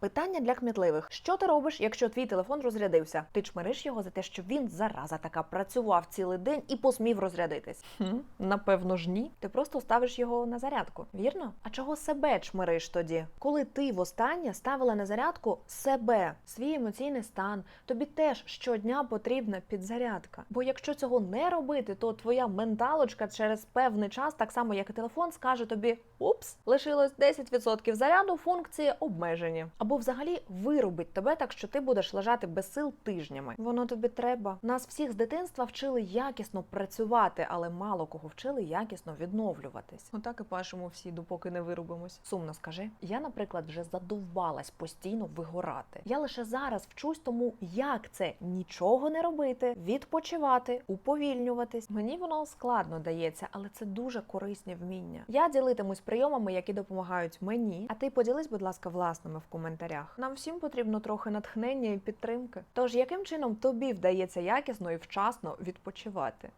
Питання для кмітливих: що ти робиш, якщо твій телефон розрядився? Ти чмириш його за те, що він зараза така працював цілий день і посмів розрядитись? Хм, напевно ж ні. Ти просто ставиш його на зарядку, вірно? А чого себе чмириш тоді? Коли ти востаннє ставила на зарядку себе, свій емоційний стан, тобі теж щодня потрібна підзарядка. Бо якщо цього не робити, то твоя менталочка через певний час, так само як і телефон, скаже тобі: упс, лишилось 10% заряду, функції обмежені. Або взагалі вирубить тебе так, що ти будеш лежати без сил тижнями. Воно тобі треба. Нас всіх з дитинства вчили якісно працювати, але мало кого вчили якісно відновлюватись. Отак і пашемо всі, допоки не вирубимось. Сумно скажи. Я, наприклад, вже задовбалась постійно вигорати. Я лише зараз вчусь тому, як це нічого не робити, відпочивати, уповільнюватись. Мені воно складно дається, але це дуже корисні вміння. Я ділитимусь прийомами, які допомагають мені. А ти поділись, будь ласка, власними в коментарях. Нам всім потрібно трохи натхнення і підтримки. Тож яким чином тобі вдається якісно і вчасно відпочивати?